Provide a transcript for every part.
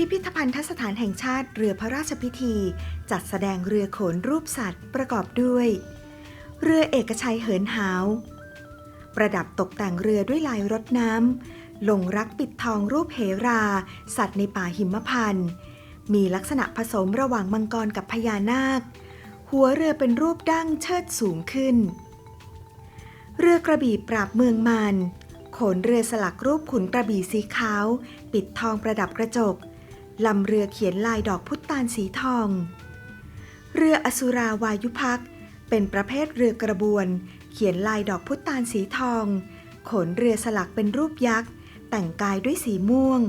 พิพิธภัณฑสถานแห่งชาติเรือพระราชพิธี จัดแสดงเรือโขนรูปสัตว์ประกอบด้วย เรือเอกชัยเหินหาว ประดับตกแต่งเรือด้วยลายรถน้ำลงรักปิดทองรูปเหรา สัตว์ในป่าหิมพานต์มีลักษณะผสมระหว่างมังกรกับพญานาค หัวเรือเป็นรูปดั้งเชิดสูงขึ้น เรือกระบี่ปราบเมืองมานโขนเรือสลักรูปขุนกระบี่สีขาว ปิดทองประดับกระจก ลำเรือเขียนลายดอกพุตานสีทอง เรืออสุราวายุพัก เป็นประเภทเรือกระบวน เขียนลายดอกพุตานสีทอง ขนเรือสลักเป็นรูปยักษ์ แต่งกายด้วยสีม่วง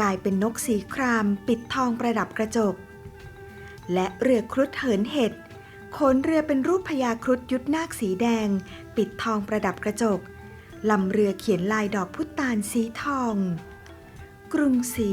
กายเป็นนกสีคราม ปิดทองประดับกระจก และเรือครุฑเหินเห็ดขนเรือเป็นรูปพญาครุฑยุทธนาคสีแดง ปิดทองประดับกระจกลำเรือเขียนลายดอกพุตานสีทอง กรุงศรี